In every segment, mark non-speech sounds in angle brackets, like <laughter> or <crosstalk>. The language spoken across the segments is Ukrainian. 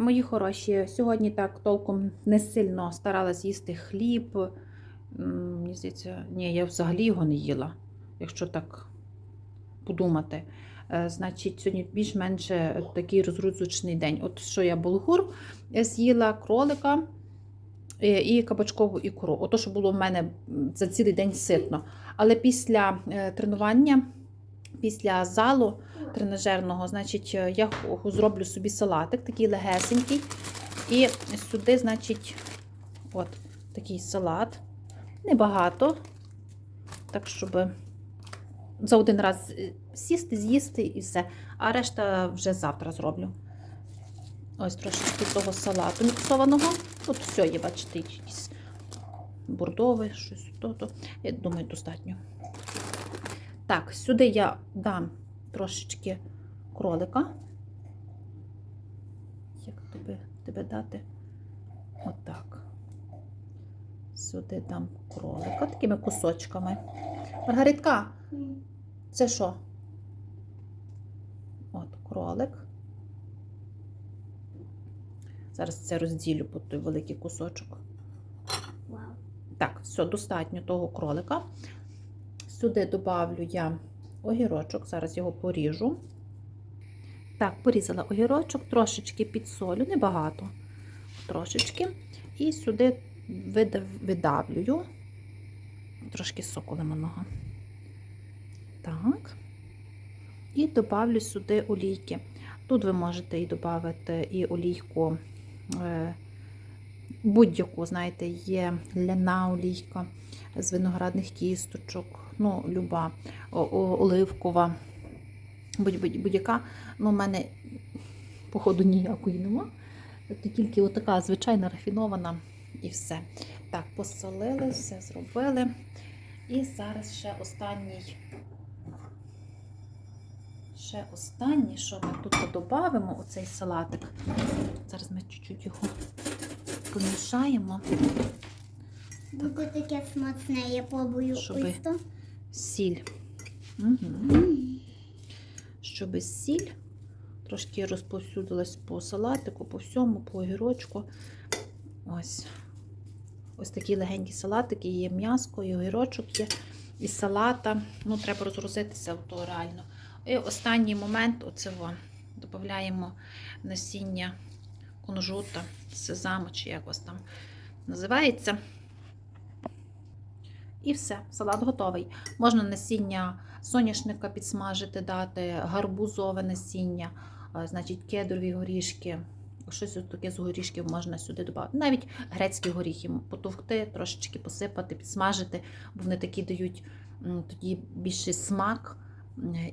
Мої хороші, сьогодні так толком не сильно старалась їсти хліб. Мені здається, ні, я взагалі його не їла, якщо так подумати. Е, Значить, сьогодні більш-менш такий розрузочний день. От що я булгур з'їла, кролика е, і кабачкову ікру. Ото, що було в мене за цілий день ситно. Але після е, тренування, після залу тренажерного, значить, е, я зроблю собі салатик, такий легесенький. І сюди, значить, от такий салат. Небагато. Так, щоб за один раз е, сісти, з'їсти і все. А решта вже завтра зроблю. Ось трошечки того салату міксованого. Тут все є, бачите, якісь бордове, щось то-то. Я думаю, достатньо. Так, сюди я дам трошечки кролика. Як тебе, тебе дати? Отак. Сюди дам кролика такими кусочками. Маргаритка, це що? От, кролик. Зараз це розділю по той великий кусочок. Так, все, достатньо того кролика. Сюди добавлю я огірочок, зараз його поріжу. Так, порізала огірочок, трошечки підсолю, небагато. Трошечки. І сюди видав, видавлюю трошки соку лимонного. Так. І добавлю сюди олійки. Тут ви можете і додати і олійку е, будь-яку, знаєте, є ляна олійка з виноградних кісточок, ну, люба, оливкова, будь- будь- будь-яка. Ну, у мене, походу, ніякої нема. Це тільки отака звичайна рафінована і все. Так, посолили, все зробили. І зараз ще останній. Ще останнє, що ми тут додамо, оцей салатик. Зараз ми чуть-чуть його помішаємо. Буде таке смачне, я пробую Щоби-. Сіль. Угу. Щоб сіль трошки розповсюдилась по салатику, по всьому, по огірочку. Ось. Ось такі легенькі салатики, є м'яско, і огірочок є, і салата. Ну, треба розгрузитися, то реально. І останній момент оце. Додаємо насіння кунжута, сезаму, чи як вас там називається. І все, салат готовий. Можна насіння соняшника підсмажити, дати, гарбузове насіння, значить, кедрові горішки. Щось таке з горішків можна сюди додати. Навіть грецькі горіхи потовкти, трошечки посипати, підсмажити, бо вони такі дають тоді більший смак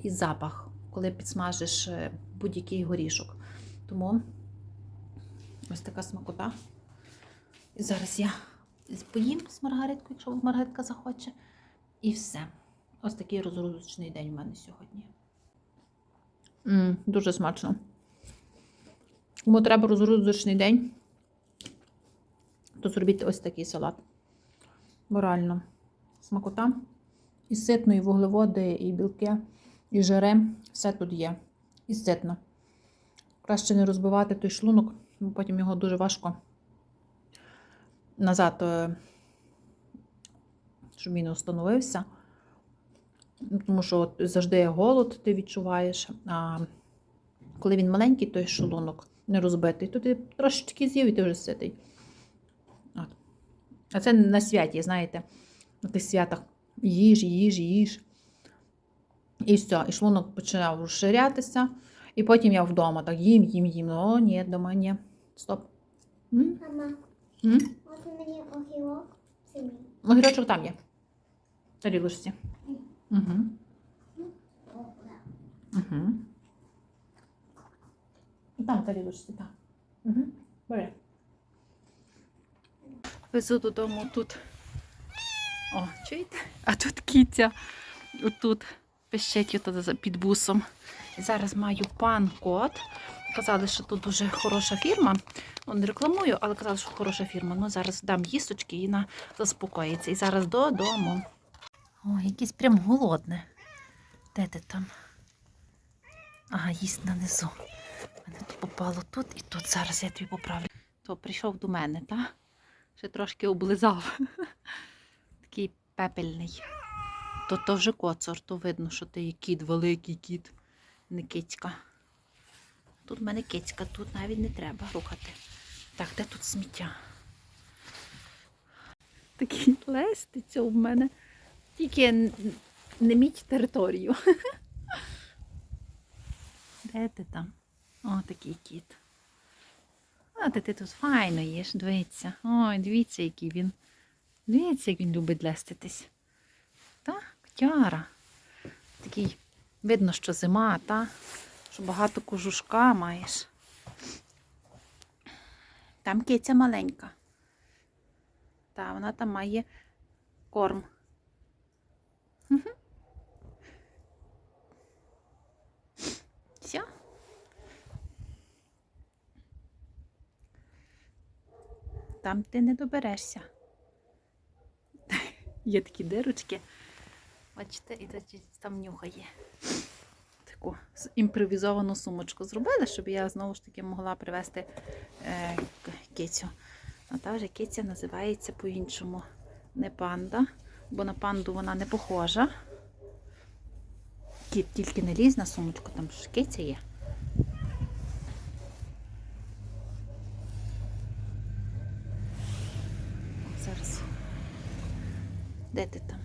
і запах, коли підсмажиш е, будь-який горішок. Тому ось така смакота. І зараз я поїм з Маргариткою, якщо Маргаритка захоче. І все. Ось такий розрузочний день у мене сьогодні. м дуже смачно. Кому треба розрузочний день, то зробіть ось такий салат. Морально. Смакота. І ситно, і вуглеводи, і білки, і жири. Все тут є. І ситно. Краще не розбивати той шлунок, бо потім його дуже важко назад, е, щоб він. Ну, Тому що от завжди голод ти відчуваєш. А коли він маленький, той шлунок не розбитий, то ти трошечки з'їв і ти вже ситий. От. А це на святі, знаєте, на тих святах їж, їж, їж. І все, і шлунок починав розширятися. І потім я вдома так їм, їм, їм. О, ні, дома ні. Стоп. М? Мама, М? от мені огірок. Це. Огірочок там є. В Тарілочці. Угу. Добре. Угу. Там в тарілочці, так. Угу. Бери. Везу додому тут. О, чуєте? А тут кіття. Отут пищить під бусом. Зараз маю пан кот. Казали, що тут дуже хороша фірма. Ну, не рекламую, але казали, що хороша фірма. Ну, зараз дам їсточки і вона заспокоїться. І зараз додому. О, якийсь прям голодне. Де ти там? Ага, їсть нанизу. Мене тут попало тут і тут. Зараз я тобі поправлю. То прийшов до мене, та? Ще трошки облизав. <laughs> Такий пепельний. То, то вже коцор, то видно, що ти є кіт, великий кіт, не кицька. Тут в мене кицька, тут навіть не треба рухати. Так, де тут сміття? Такий леститься в мене. Тільки не міть територію. <laughs> Де ти там? О, такий кіт. А ти, ти тут файно їш, дивіться. Ой, дивіться, який він. Дивіться, як він любить леститись. Так, котяра. Такий, видно, що зима, та? Що багато кожушка маєш. Там киця маленька. Та, вона там має корм. Все. Там ти не доберешся. <laughs> Є такі дирочки. Бачите, і тут там нюхає. Таку імпровізовану сумочку зробили, щоб я знову ж таки могла привезти е, кицю. А та вже киця називається по-іншому. Не панда, бо на панду вона не похожа. Кіт тільки не лізь на сумочку, там ж киця є. Зараз. Де ти там?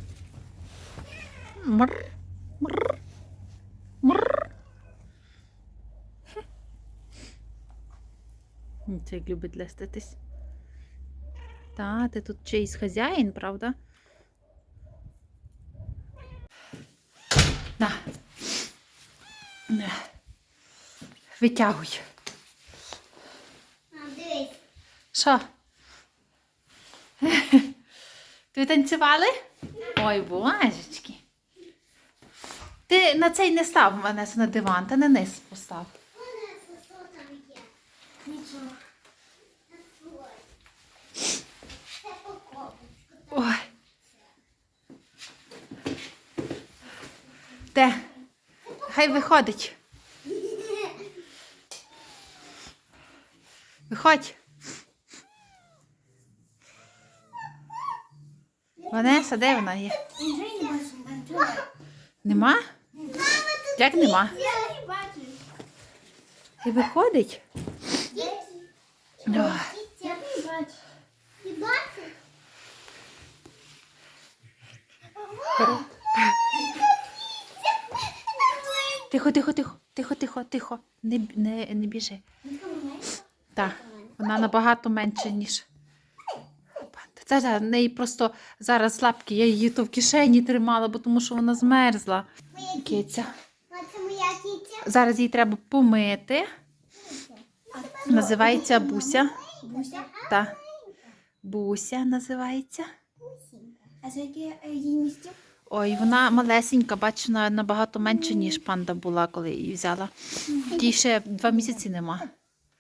Мр. Мр. Мр. Хм. Це як любить леститись. Та, ти тут чийсь хазяїн, правда? На. Витягуй. Дивись. Що? Ви танцювали? Ой, божечки. Ти на цей не став мене на диван, та на низ постав. Ой. Де? Хай виходить. Виходь. Ванеса, де вона є? Нема? Як нема? І виходить? Давай. Я не бачу. Не бачу? Тихо, тихо, тихо, тихо, тихо, тихо. Не, не, не біжи. Так, вона набагато менше, ніж. Це в неї просто зараз лапки, я її то в кишені тримала, бо тому що вона змерзла. Киця. А це моя кітя. Зараз її треба помити. Називається Буся. Буся. Та. Буся називається. А за яке її місце? Ой, вона малесенька, бачу, набагато менше, ніж панда була, коли її взяла. Тій ще два місяці нема.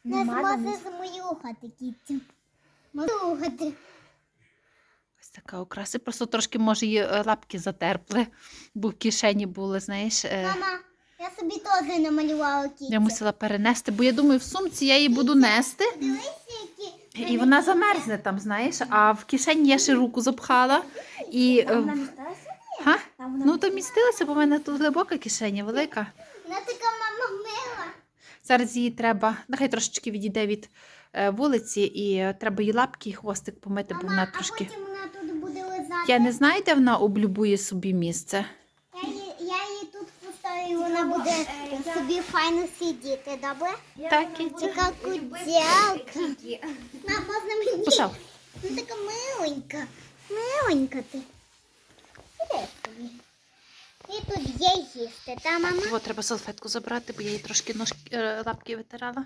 Не зможе змоюхати кітю. Змоюхати. Ось така окраса. Просто трошки, може, її е, лапки затерпли, бо в кишені були, знаєш. е, Мама, я собі теж намалювала кітю. Я мусила перенести, бо я думаю, в сумці я її буду нести. І вона замерзне там, знаєш, а в кишені я ще руку запхала. І, е, га? Ну, то містилася, бо в мене тут глибока кишеня, велика. Вона така мама мила. Зараз її треба, нехай трошечки відійде від е, вулиці, і е, треба її лапки і хвостик помити, бо вона Мама, а трошки. потім вона тут буде лизати. Я не знаю, де вона облюбує собі місце. Я її, я її тут поставлю, і вона буде собі файно сидіти, добре? Так. Така кудялка. Мам, можна мені? Пішов. Ну така миленька. Миленька ти. Іди собі. І тут є їсти, та мама? От треба салфетку забрати, бо я їй трошки ножки, е, лапки витирала.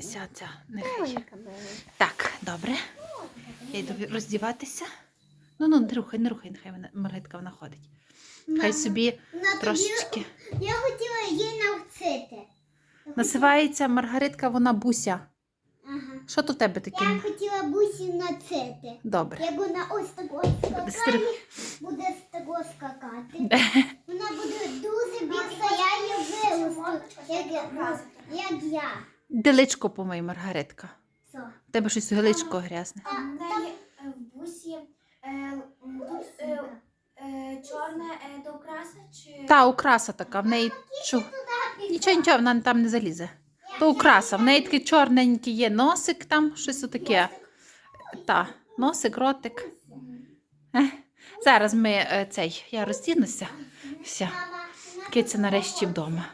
Ся, ця, нехай. Миленька, миленька. Так, добре. Я йду роздіватися. Ну, ну, не рухай, не рухай, нехай вона, Маргитка вона ходить. Хай собі вона трошечки. Я хотіла її навчити. Називається Маргаритка, вона буся. Ага. Що тут у тебе таке? Я хотіла бусі нацити. Добре. Як вона ось тако Стрип- скакає, буде з того скакати. Вона буде дуже більша, я її виросту, як, як я. Де личко помий, Маргаритка. Все. У тебе щось личко грязне. А в неї в бусі е, тут е, е, чорне е, до окраса чи Та украса така, в неї чу... нічого, нічого, вона там не залізе. То украса, в неї такий чорненький є носик там, щось таке. Та, носик, ротик. Зараз ми е, цей, я роздінуся. Все, киця нарешті вдома.